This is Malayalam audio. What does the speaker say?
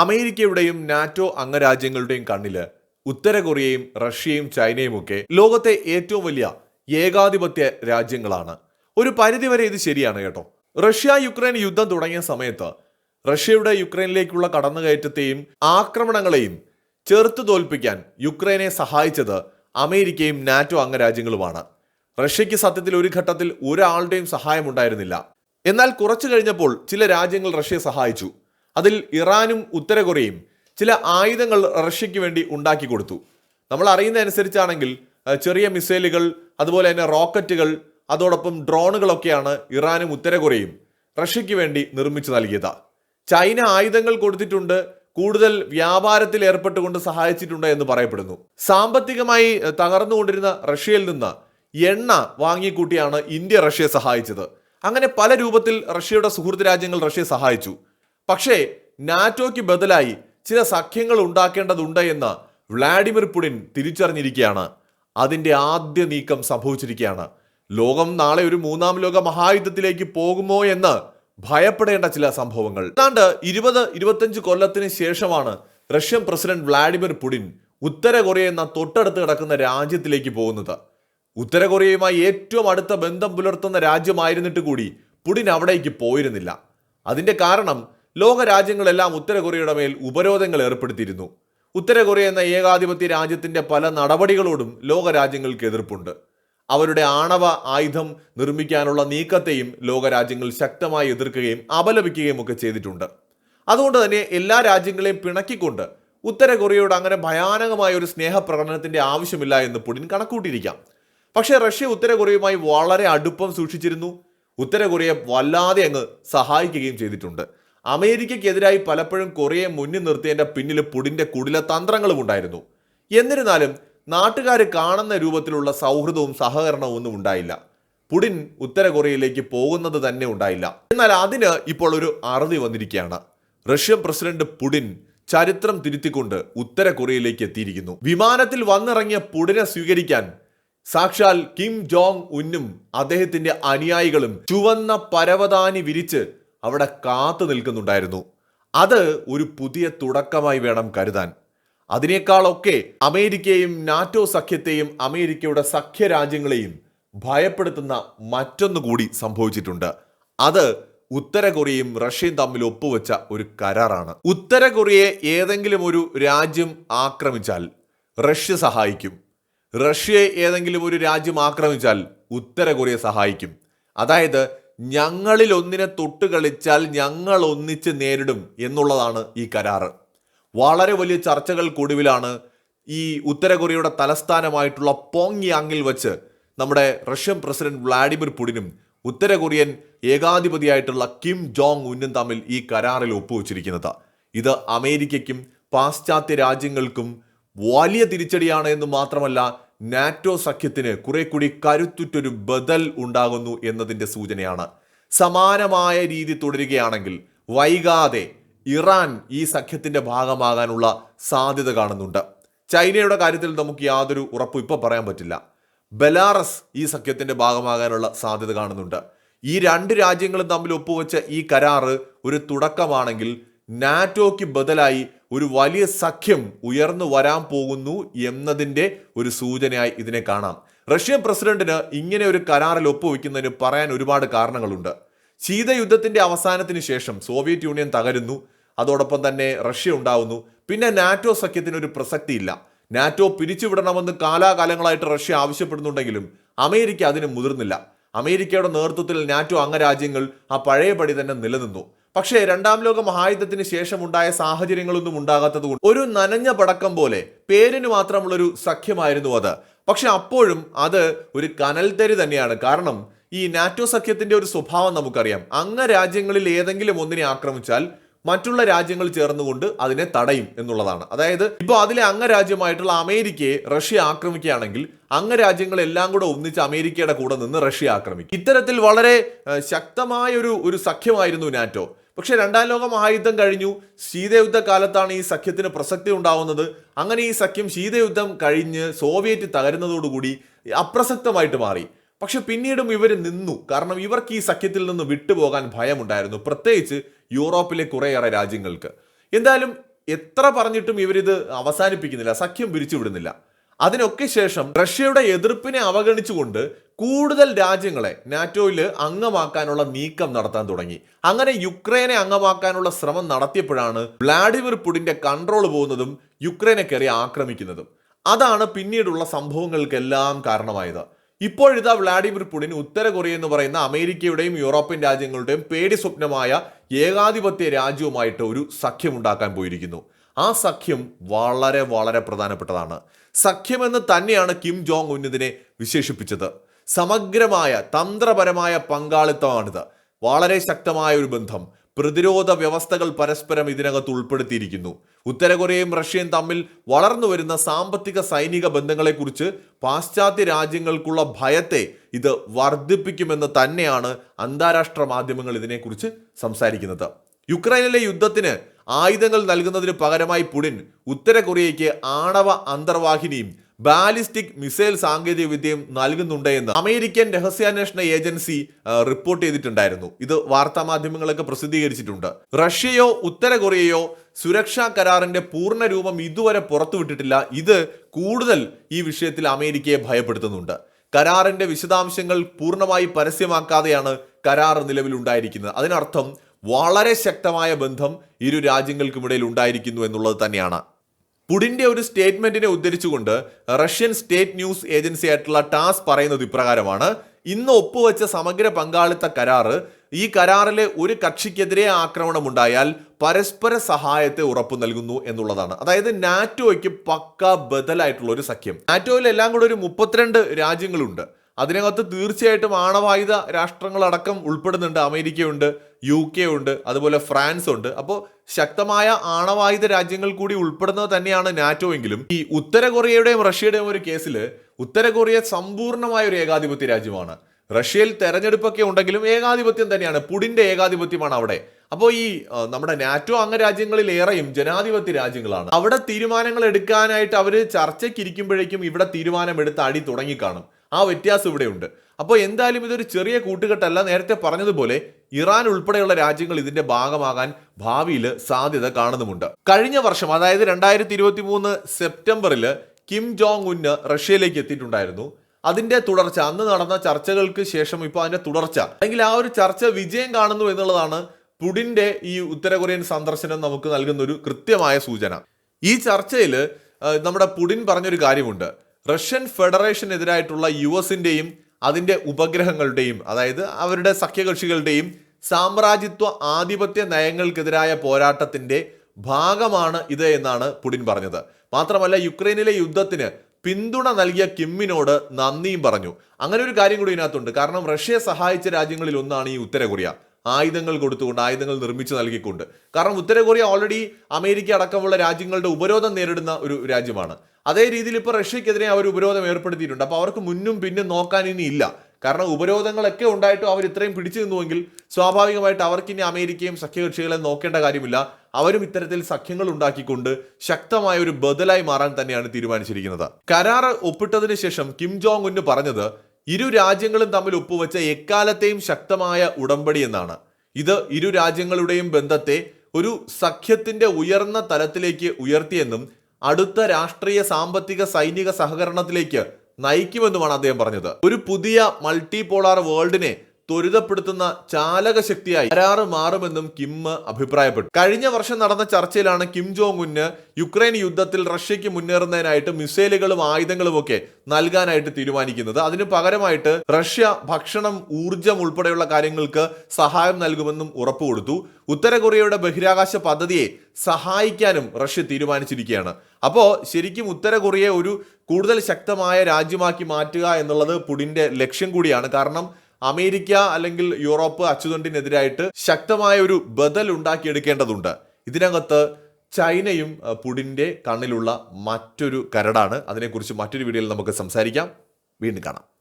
അമേരിക്കയുടെയും നാറ്റോ അംഗരാജ്യങ്ങളുടെയും കണ്ണിൽ ഉത്തര കൊറിയയും റഷ്യയും ചൈനയും ഒക്കെ ലോകത്തെ ഏറ്റവും വലിയ ഏകാധിപത്യ രാജ്യങ്ങളാണ്. ഒരു പരിധിവരെ ഇത് ശരിയാണ് കേട്ടോ. റഷ്യ യുക്രൈൻ യുദ്ധം തുടങ്ങിയ സമയത്ത് റഷ്യയുടെ യുക്രൈനിലേക്കുള്ള കടന്നുകയറ്റത്തെയും ആക്രമണങ്ങളെയും ചെറുത്തു തോൽപ്പിക്കാൻ യുക്രൈനെ സഹായിച്ചത് അമേരിക്കയും നാറ്റോ അംഗരാജ്യങ്ങളുമാണ്. റഷ്യയ്ക്ക് സത്യത്തിൽ ഒരു ഘട്ടത്തിൽ ഒരാളുടെയും സഹായം ഉണ്ടായിരുന്നില്ല. എന്നാൽ കുറച്ചു കഴിഞ്ഞപ്പോൾ ചില രാജ്യങ്ങൾ റഷ്യയെ സഹായിച്ചു. അതിൽ ഇറാനും ഉത്തര കൊറിയയും ചില ആയുധങ്ങൾ റഷ്യയ്ക്ക് വേണ്ടി ഉണ്ടാക്കി കൊടുത്തു. നമ്മൾ അറിയുന്ന അനുസരിച്ചാണെങ്കിൽ ചെറിയ മിസൈലുകൾ അതുപോലെ തന്നെ റോക്കറ്റുകൾ അതോടൊപ്പം ഡ്രോണുകളൊക്കെയാണ് ഇറാനും ഉത്തര കൊറിയയും റഷ്യയ്ക്ക് വേണ്ടി നിർമ്മിച്ചു നൽകിയത്. ചൈന ആയുധങ്ങൾ കൊടുത്തിട്ടുണ്ട് കൂടുതൽ വ്യാപാരത്തിൽ ഏർപ്പെട്ടുകൊണ്ട് സഹായിച്ചിട്ടുണ്ട് എന്ന് പറയപ്പെടുന്നു. സാമ്പത്തികമായി തകർന്നുകൊണ്ടിരുന്ന റഷ്യയിൽ നിന്ന് എണ്ണ വാങ്ങിക്കൂട്ടിയാണ് ഇന്ത്യ റഷ്യയെ സഹായിച്ചത്. അങ്ങനെ പല രൂപത്തിൽ റഷ്യയുടെ സുഹൃത്ത് രാജ്യങ്ങൾ റഷ്യയെ സഹായിച്ചു. പക്ഷേ നാറ്റോയ്ക്ക് ബദലായി ചില സഖ്യങ്ങൾ ഉണ്ടാക്കേണ്ടതുണ്ട് എന്ന് വ്ളാഡിമിർ പുടിൻ തിരിച്ചറിഞ്ഞിരിക്കുകയാണ് അതിന്റെ ആദ്യ നീക്കം സംഭവിച്ചിരിക്കുകയാണ് ലോകം നാളെ ഒരു മൂന്നാം ലോക മഹായുദ്ധത്തിലേക്ക് പോകുമോ എന്ന് ഭയപ്പെടേണ്ട ചില സംഭവങ്ങൾ. ഏതാണ്ട് ഇരുപത് ഇരുപത്തഞ്ച് കൊല്ലത്തിന് ശേഷമാണ് റഷ്യൻ പ്രസിഡന്റ് വ്ളാഡിമിർ പുടിൻ ഉത്തര കൊറിയ എന്ന തൊട്ടടുത്ത് കിടക്കുന്ന രാജ്യത്തിലേക്ക് പോകുന്നത്. ഉത്തര കൊറിയയുമായി ഏറ്റവും അടുത്ത ബന്ധം പുലർത്തുന്ന രാജ്യമായിരുന്നിട്ട് കൂടി പുടിൻ അവിടേക്ക് പോയിരുന്നില്ല. അതിന്റെ കാരണം ലോക രാജ്യങ്ങളെല്ലാം ഉത്തര കൊറിയയുടെ മേൽ ഉപരോധങ്ങൾ ഏർപ്പെടുത്തിയിരുന്നു. ഉത്തര കൊറിയ എന്ന ഏകാധിപത്യ രാജ്യത്തിന്റെ പല നടപടികളോടും ലോക രാജ്യങ്ങൾക്ക് എതിർപ്പുണ്ട്. അവരുടെ ആണവ ആയുധം നിർമ്മിക്കാനുള്ള നീക്കത്തെയും ലോകരാജ്യങ്ങൾ ശക്തമായി എതിർക്കുകയും അപലപിക്കുകയും ഒക്കെ ചെയ്തിട്ടുണ്ട്. അതുകൊണ്ട് തന്നെ എല്ലാ രാജ്യങ്ങളെയും പിണക്കിക്കൊണ്ട് ഉത്തര കൊറിയയോട് അങ്ങനെ ഭയാനകമായ ഒരു സ്നേഹപ്രകടനത്തിന്റെ ആവശ്യമില്ല എന്ന് പുടിൻ കണക്കൂട്ടിയിരിക്കാം. പക്ഷേ റഷ്യ ഉത്തര കൊറിയയുമായി വളരെ അടുപ്പം സൂക്ഷിച്ചിരുന്നു. ഉത്തര കൊറിയ വല്ലാതെ അങ്ങ് സഹായിക്കുകയും ചെയ്തിട്ടുണ്ട്. അമേരിക്കയ്ക്കെതിരായി പലപ്പോഴും കൊറിയയെ മുന്നിൽ നിർത്തിയതിന്റെ പിന്നിൽ പുടിന്റെ കുടില തന്ത്രങ്ങളും ഉണ്ടായിരുന്നു. എന്നിരുന്നാലും നാട്ടുകാർ കാണുന്ന രൂപത്തിലുള്ള സൗഹൃദവും സഹകരണവും ഒന്നും ഉണ്ടായില്ല. പുടിൻ ഉത്തര കൊറിയയിലേക്ക് പോകുന്നത് തന്നെ ഉണ്ടായില്ല. എന്നാൽ അതിന് ഇപ്പോൾ ഒരു അറുതി വന്നിരിക്കുകയാണ്. റഷ്യൻ പ്രസിഡന്റ് പുടിൻ ചരിത്രം തിരുത്തിക്കൊണ്ട് ഉത്തര കൊറിയയിലേക്ക് എത്തിയിരിക്കുന്നു. വിമാനത്തിൽ വന്നിറങ്ങിയ പുടിനെ സ്വീകരിക്കാൻ സാക്ഷാൽ കിം ജോങ് ഉന്നും അദ്ദേഹത്തിന്റെ അനുയായികളും ചുവന്ന പരവതാനി വിരിച്ച് അവിടെ കാത്തു നിൽക്കുന്നുണ്ടായിരുന്നു. അത് ഒരു പുതിയ തുടക്കമായി വേണം കരുതാൻ. അതിനേക്കാളൊക്കെ അമേരിക്കയും നാറ്റോ സഖ്യത്തെയും അമേരിക്കയുടെ സഖ്യരാജ്യങ്ങളെയും ഭയപ്പെടുത്തുന്ന മറ്റൊന്നു കൂടി സംഭവിച്ചിട്ടുണ്ട്. അത് ഉത്തര കൊറിയയും റഷ്യയും തമ്മിൽ ഒപ്പുവെച്ച ഒരു കരാറാണ്. ഉത്തര കൊറിയയെ ഏതെങ്കിലും ഒരു രാജ്യം ആക്രമിച്ചാൽ റഷ്യ സഹായിക്കും. റഷ്യയെ ഏതെങ്കിലും ഒരു രാജ്യം ആക്രമിച്ചാൽ ഉത്തര കൊറിയ സഹായിക്കും. അതായത് ഞങ്ങളിൽ ഒന്നിനെ തൊട്ട് കളിച്ചാൽ ഞങ്ങൾ ഒന്നിച്ച് നേരിടും എന്നുള്ളതാണ് ഈ കരാറ്. വളരെ വലിയ ചർച്ചകൾക്കൊടുവിലാണ് ഈ ഉത്തര കൊറിയയുടെ തലസ്ഥാനമായിട്ടുള്ള പോങ് യാങ്ങിൽ വെച്ച് നമ്മുടെ റഷ്യൻ പ്രസിഡന്റ് വ്ളാഡിമിർ പുടിനും ഉത്തര കൊറിയൻ ഏകാധിപതിയായിട്ടുള്ള കിം ജോങ് ഉന്നും തമ്മിൽ ഈ കരാറിൽ ഒപ്പുവച്ചിരിക്കുന്നത്. ഇത് അമേരിക്കയ്ക്കും പാശ്ചാത്യ രാജ്യങ്ങൾക്കും വലിയ തിരിച്ചടിയാണ് എന്ന് മാത്രമല്ല നാറ്റോ സഖ്യത്തിന് കുറെ കൂടി കരുത്തുറ്റൊരു ബദൽ ഉണ്ടാകുന്നു എന്നതിന്റെ സൂചനയാണ്. സമാനമായ രീതി തുടരുകയാണെങ്കിൽ വൈകാതെ ഇറാൻ ഈ സഖ്യത്തിന്റെ ഭാഗമാകാനുള്ള സാധ്യത കാണുന്നുണ്ട്. ചൈനയുടെ കാര്യത്തിൽ നമുക്ക് യാതൊരു ഉറപ്പും ഇപ്പോൾ പറയാൻ പറ്റില്ല. ബലാറസ് ഈ സഖ്യത്തിന്റെ ഭാഗമാകാനുള്ള സാധ്യത കാണുന്നുണ്ട്. ഈ രണ്ട് രാജ്യങ്ങളും തമ്മിൽ ഒപ്പുവെച്ച ഈ കരാറ് ഒരു തുടക്കമാണെങ്കിൽ നാറ്റോയ്ക്ക് ബദലായി ഒരു വലിയ സഖ്യം ഉയർന്നു വരാൻ പോകുന്നു എന്നതിന്റെ ഒരു സൂചനയായി ഇതിനെ കാണാം. റഷ്യൻ പ്രസിഡന്റിന് ഇങ്ങനെ ഒരു കരാറിൽ ഒപ്പുവെക്കുന്നതിന് പറയാൻ ഒരുപാട് കാരണങ്ങളുണ്ട്. ശീതയുദ്ധത്തിന്റെ അവസാനത്തിന് ശേഷം സോവിയറ്റ് യൂണിയൻ തകരുന്നു. അതോടൊപ്പം തന്നെ റഷ്യ ഉണ്ടാവുന്നു. പിന്നെ നാറ്റോ സഖ്യത്തിന് ഒരു പ്രസക്തിയില്ല. നാറ്റോ പിരിച്ചുവിടണമെന്ന് കാലാകാലങ്ങളായിട്ട് റഷ്യ ആവശ്യപ്പെടുന്നുണ്ടെങ്കിലും അമേരിക്ക അതിന് മുതിർന്നില്ല. അമേരിക്കയുടെ നേതൃത്വത്തിൽ നാറ്റോ അംഗരാജ്യങ്ങൾ ആ പഴയപടി തന്നെ നിലനിന്നു. പക്ഷേ രണ്ടാം ലോക മഹായുദ്ധത്തിന് ശേഷം ഉണ്ടായ സാഹചര്യങ്ങളൊന്നും ഉണ്ടാകാത്തത് കൊണ്ട് ഒരു നനഞ്ഞ പടക്കം പോലെ പേരിന് മാത്രമുള്ളൊരു സഖ്യമായിരുന്നു അത്. പക്ഷെ അപ്പോഴും അത് ഒരു കനൽത്തരി തന്നെയാണ്. കാരണം ഈ നാറ്റോ സഖ്യത്തിന്റെ ഒരു സ്വഭാവം നമുക്കറിയാം. അംഗരാജ്യങ്ങളിൽ ഏതെങ്കിലും ഒന്നിനെ ആക്രമിച്ചാൽ മറ്റുള്ള രാജ്യങ്ങൾ ചേർന്നുകൊണ്ട് അതിനെ തടയും എന്നുള്ളതാണ്. അതായത് ഇപ്പോൾ അതിലെ അംഗരാജ്യമായിട്ടുള്ള അമേരിക്കയെ റഷ്യ ആക്രമിക്കുകയാണെങ്കിൽ അംഗരാജ്യങ്ങളെല്ലാം കൂടെ ഒന്നിച്ച് അമേരിക്കയുടെ കൂടെ നിന്ന് റഷ്യ ആക്രമിക്കും. ഇത്തരത്തിൽ വളരെ ശക്തമായ ഒരു ഒരു സഖ്യമായിരുന്നു നാറ്റോ. പക്ഷെ രണ്ടാം ലോക മഹായുദ്ധം കഴിഞ്ഞു. ശീതയുദ്ധ കാലത്താണ് ഈ സഖ്യത്തിന് പ്രസക്തി ഉണ്ടാവുന്നത്. അങ്ങനെ ഈ സഖ്യം ശീതയുദ്ധം കഴിഞ്ഞ് സോവിയറ്റ് തകരുന്നതോടുകൂടി അപ്രസക്തമായിട്ട് മാറി. പക്ഷെ പിന്നീടും ഇവർ നിന്നു. കാരണം ഇവർക്ക് ഈ സഖ്യത്തിൽ നിന്ന് വിട്ടുപോകാൻ ഭയമുണ്ടായിരുന്നു. പ്രത്യേകിച്ച് യൂറോപ്പിലെ കുറേയേറെ രാജ്യങ്ങൾക്ക്. എന്തായാലും എത്ര പറഞ്ഞിട്ടും ഇവരിത് അവസാനിപ്പിക്കുന്നില്ല. സഖ്യം പിരിച്ചുവിടുന്നില്ല. അതിനൊക്കെ ശേഷം റഷ്യയുടെ എതിർപ്പിനെ അവഗണിച്ചുകൊണ്ട് കൂടുതൽ രാജ്യങ്ങളെ നാറ്റോയിൽ അംഗമാക്കാനുള്ള നീക്കം നടത്താൻ തുടങ്ങി. അങ്ങനെ യുക്രൈനെ അംഗമാക്കാനുള്ള ശ്രമം നടത്തിയപ്പോഴാണ് വ്ളാഡിമിർ പുടിന്റെ കൺട്രോൾ പോകുന്നതും യുക്രൈനെ കയറി ആക്രമിക്കുന്നതും. അതാണ് പിന്നീടുള്ള സംഭവങ്ങൾക്കെല്ലാം കാരണമായത്. ഇപ്പോഴിതാ വ്ളാഡിമിർ പുടിൻ ഉത്തര കൊറിയ എന്ന് പറയുന്ന അമേരിക്കയുടെയും യൂറോപ്യൻ രാജ്യങ്ങളുടെയും പേടി സ്വപ്നമായ ഏകാധിപത്യ രാജ്യവുമായിട്ട് ഒരു സഖ്യമുണ്ടാക്കാൻ പോയിരിക്കുന്നു. ആ സഖ്യം വളരെ വളരെ പ്രധാനപ്പെട്ടതാണ്. സഖ്യമെന്ന് തന്നെയാണ് കിം ജോങ് ഉന്നതിനെ വിശേഷിപ്പിച്ചത്. സമഗ്രമായ തന്ത്രപരമായ പങ്കാളിത്തമാണിത്. വളരെ ശക്തമായ ഒരു ബന്ധം. പ്രതിരോധ വ്യവസ്ഥകൾ പരസ്പരം ഇതിനകത്ത് ഉൾപ്പെടുത്തിയിരിക്കുന്നു. ഉത്തര കൊറിയയും റഷ്യയും തമ്മിൽ വളർന്നു വരുന്ന സാമ്പത്തിക സൈനിക ബന്ധങ്ങളെക്കുറിച്ച് പാശ്ചാത്യ രാജ്യങ്ങൾക്കുള്ള ഭയത്തെ ഇത് വർദ്ധിപ്പിക്കുമെന്ന് തന്നെയാണ് അന്താരാഷ്ട്ര മാധ്യമങ്ങൾ ഇതിനെക്കുറിച്ച് സംസാരിക്കുന്നത്. യുക്രൈനിലെ യുദ്ധത്തിന് ആയുധങ്ങൾ നൽകുന്നതിന് പകരമായി പുടിൻ ഉത്തര കൊറിയയ്ക്ക് ആണവ അന്തർവാഹിനിയും ബാലിസ്റ്റിക് മിസൈൽ സാങ്കേതിക വിദ്യയും നൽകുന്നുണ്ട് എന്ന് അമേരിക്കൻ രഹസ്യാന്വേഷണ ഏജൻസി റിപ്പോർട്ട് ചെയ്തിട്ടുണ്ടായിരുന്നു. ഇത് വാർത്താ മാധ്യമങ്ങളൊക്കെ പ്രസിദ്ധീകരിച്ചിട്ടുണ്ട്. റഷ്യയോ ഉത്തര കൊറിയയോ സുരക്ഷാ കരാറിന്റെ പൂർണ രൂപം ഇതുവരെ പുറത്തുവിട്ടിട്ടില്ല. ഇത് കൂടുതൽ ഈ വിഷയത്തിൽ അമേരിക്കയെ ഭയപ്പെടുത്തുന്നുണ്ട്. കരാറിന്റെ വിശദാംശങ്ങൾ പൂർണമായി പരസ്യമാക്കാതെയാണ് കരാർ നിലവിലുണ്ടായിരിക്കുന്നത്. അതിനർത്ഥം വളരെ ശക്തമായ ബന്ധം ഇരു രാജ്യങ്ങൾക്കുമിടയിൽ ഉണ്ടായിരിക്കുന്നു എന്നുള്ളത് തന്നെയാണ്. പുടിന്റെ ഒരു സ്റ്റേറ്റ്മെന്റിനെ ഉദ്ധരിച്ചുകൊണ്ട് റഷ്യൻ സ്റ്റേറ്റ് ന്യൂസ് ഏജൻസി ആയിട്ടുള്ള ടാസ് പറയുന്നത് ഇപ്രകാരമാണ്. ഇന്ന് ഒപ്പുവെച്ച സമഗ്ര പങ്കാളിത്ത കരാറ് ഈ കരാറിലെ ഒരു കക്ഷിക്കെതിരെ ആക്രമണം ഉണ്ടായാൽ പരസ്പര സഹായത്തെ ഉറപ്പു നൽകുന്നു എന്നുള്ളതാണ്. അതായത് നാറ്റോയ്ക്ക് പക്ക ബദലായിട്ടുള്ള ഒരു സഖ്യം. നാറ്റോയിൽ എല്ലാം കൂടെ ഒരു മുപ്പത്തിരണ്ട് രാജ്യങ്ങളുണ്ട്. അതിനകത്ത് തീർച്ചയായിട്ടും ആണവായുധ രാഷ്ട്രങ്ങളടക്കം ഉൾപ്പെടുന്നുണ്ട്. അമേരിക്കയുണ്ട് യു കെ ഉണ്ട് അതുപോലെ ഫ്രാൻസ് ഉണ്ട് അപ്പോൾ ശക്തമായ ആണവായുധ രാജ്യങ്ങൾ കൂടി ഉൾപ്പെടുന്നത് തന്നെയാണ് നാറ്റോ എങ്കിലും. ഈ ഉത്തര കൊറിയയുടെയും റഷ്യയുടെയും ഒരു കേസിൽ ഉത്തര കൊറിയ സമ്പൂർണമായ ഒരു ഏകാധിപത്യ രാജ്യമാണ്. റഷ്യയിൽ തെരഞ്ഞെടുപ്പൊക്കെ ഉണ്ടെങ്കിലും ഏകാധിപത്യം തന്നെയാണ്. പുടിന്റെ ഏകാധിപത്യമാണ് അവിടെ. അപ്പോൾ ഈ നമ്മുടെ നാറ്റോ അംഗരാജ്യങ്ങളിലേറെയും ജനാധിപത്യ രാജ്യങ്ങളാണ്. അവിടെ തീരുമാനങ്ങൾ എടുക്കാനായിട്ട് അവർ ചർച്ചയ്ക്ക് ഇരിക്കുമ്പോഴേക്കും ഇവിടെ തീരുമാനമെടുത്ത് അടി തുടങ്ങിക്കാണും ആ വ്യത്യാസം ഇവിടെയുണ്ട്. അപ്പോൾ എന്തായാലും ഇതൊരു ചെറിയ കൂട്ടുകെട്ടല്ല. നേരത്തെ പറഞ്ഞതുപോലെ ഇറാൻ ഉൾപ്പെടെയുള്ള രാജ്യങ്ങൾ ഇതിന്റെ ഭാഗമാകാൻ ഭാവിയിൽ സാധ്യത കാണുന്നുമുണ്ട്. കഴിഞ്ഞ വർഷം അതായത് രണ്ടായിരത്തി ഇരുപത്തി മൂന്ന് സെപ്റ്റംബറിൽ കിം ജോങ് ഉന്ന് റഷ്യയിലേക്ക് എത്തിയിട്ടുണ്ടായിരുന്നു. അതിന്റെ തുടർച്ച അന്ന് നടന്ന ചർച്ചകൾക്ക് ശേഷം ഇപ്പോൾ അതിന്റെ തുടർച്ച. അല്ലെങ്കിൽ ആ ഒരു ചർച്ച വിജയം കാണുന്നു എന്നുള്ളതാണ് പുടിന്റെ ഈ ഉത്തര കൊറിയൻ സന്ദർശനം നമുക്ക് നൽകുന്ന ഒരു കൃത്യമായ സൂചന. ഈ ചർച്ചയിൽ നമ്മുടെ പുടിൻ പറഞ്ഞൊരു കാര്യമുണ്ട്. റഷ്യൻ ഫെഡറേഷനെതിരായിട്ടുള്ള യു എസിന്റെയും അതിന്റെ ഉപഗ്രഹങ്ങളുടെയും അതായത് അവരുടെ സഖ്യകക്ഷികളുടെയും സാമ്രാജ്യത്വ ആധിപത്യ നയങ്ങൾക്കെതിരായ പോരാട്ടത്തിന്റെ ഭാഗമാണ് ഇത് എന്നാണ് പുടിൻ പറഞ്ഞത്. മാത്രമല്ല യുക്രൈനിലെ യുദ്ധത്തിന് പിന്തുണ നൽകിയ കിമ്മിനോട് നന്ദിയും പറഞ്ഞു. അങ്ങനെ ഒരു കാര്യം കൂടി ഇതിനകത്തുണ്ട്. കാരണം റഷ്യയെ സഹായിച്ച രാജ്യങ്ങളിൽ ഒന്നാണ് ഈ ഉത്തര കൊറിയ. ആയുധങ്ങൾ കൊടുത്തുകൊണ്ട് ആയുധങ്ങൾ നിർമ്മിച്ചു നൽകിക്കൊണ്ട്. കാരണം ഉത്തര കൊറിയ ഓൾറെഡി അമേരിക്ക അടക്കമുള്ള രാജ്യങ്ങളുടെ ഉപരോധം നേരിടുന്ന ഒരു രാജ്യമാണ്. അതേ രീതിയിൽ ഇപ്പോൾ റഷ്യക്കെതിരെ അവർ ഉപരോധം ഏർപ്പെടുത്തിയിട്ടുണ്ട്. അപ്പോൾ അവർക്ക് മുന്നും പിന്നും നോക്കാൻ ഇനി ഇല്ല. കാരണം ഉപരോധങ്ങളൊക്കെ ഉണ്ടായിട്ടും അവർ ഇത്രയും പിടിച്ചു നിന്നുവെങ്കിൽ സ്വാഭാവികമായിട്ട് അവർക്കിനി അമേരിക്കയും സഖ്യകക്ഷികളെ നോക്കേണ്ട കാര്യമില്ല. അവരും ഇത്തരത്തിൽ സഖ്യങ്ങൾ ഉണ്ടാക്കിക്കൊണ്ട് ശക്തമായ ഒരു ബദലായി മാറാൻ തന്നെയാണ് തീരുമാനിച്ചിരിക്കുന്നത്. കരാർ ഒപ്പിട്ടതിന് ശേഷം കിം ജോങ് ഉന്ന് പറഞ്ഞത് ഇരു രാജ്യങ്ങളും തമ്മിൽ ഒപ്പുവെച്ച എക്കാലത്തെയും ശക്തമായ ഉടമ്പടി എന്നാണ്. ഇത് ഇരു രാജ്യങ്ങളുടെയും ബന്ധത്തെ ഒരു സഖ്യത്തിന്റെ ഉയർന്ന തലത്തിലേക്ക് ഉയർത്തിയെന്നും അടുത്ത രാഷ്ട്രീയ സാമ്പത്തിക സൈനിക സഹകരണത്തിലേക്ക് നയിക്കുമെന്നുമാണ് അദ്ദേഹം പറഞ്ഞത്. ഒരു പുതിയ മൾട്ടി പോളാർ വേൾഡിനെ ത്വരിതപ്പെടുത്തുന്ന ചാലക ശക്തിയായി കരാറ് മാറുമെന്നും കിം അഭിപ്രായപ്പെട്ടു. കഴിഞ്ഞ വർഷം നടന്ന ചർച്ചയിലാണ് കിം ജോങ് ഉന്ന് യുക്രൈൻ യുദ്ധത്തിൽ റഷ്യയ്ക്ക് മുന്നേറുന്നതിനായിട്ട് മിസൈലുകളും ആയുധങ്ങളും ഒക്കെ നൽകാനായിട്ട് തീരുമാനിക്കുന്നത്. അതിന് പകരമായിട്ട് റഷ്യ ഭക്ഷണം ഊർജം ഉൾപ്പെടെയുള്ള കാര്യങ്ങൾക്ക് സഹായം നൽകുമെന്നും ഉറപ്പുകൊടുത്തു. ഉത്തര കൊറിയയുടെ ബഹിരാകാശ പദ്ധതിയെ സഹായിക്കാനും റഷ്യ തീരുമാനിച്ചിരിക്കുകയാണ്. അപ്പോൾ ശരിക്കും ഉത്തര കൊറിയയെ ഒരു കൂടുതൽ ശക്തമായ രാജ്യമാക്കി മാറ്റുക എന്നുള്ളത് പുടിന്റെ ലക്ഷ്യം കൂടിയാണ്. കാരണം അമേരിക്ക അല്ലെങ്കിൽ യൂറോപ്പ് അച്ചുതണ്ടിനെതിരായിട്ട് ശക്തമായ ഒരു ബദൽ ഉണ്ടാക്കിയെടുക്കേണ്ടതുണ്ട്. ഇതിനകത്ത് ചൈനയും പുടിന്റെ കണ്ണിലുള്ള മറ്റൊരു കരടാണ്. അതിനെക്കുറിച്ച് മറ്റൊരു വീഡിയോയിൽ നമുക്ക് സംസാരിക്കാം. വീണ്ടും കാണാം.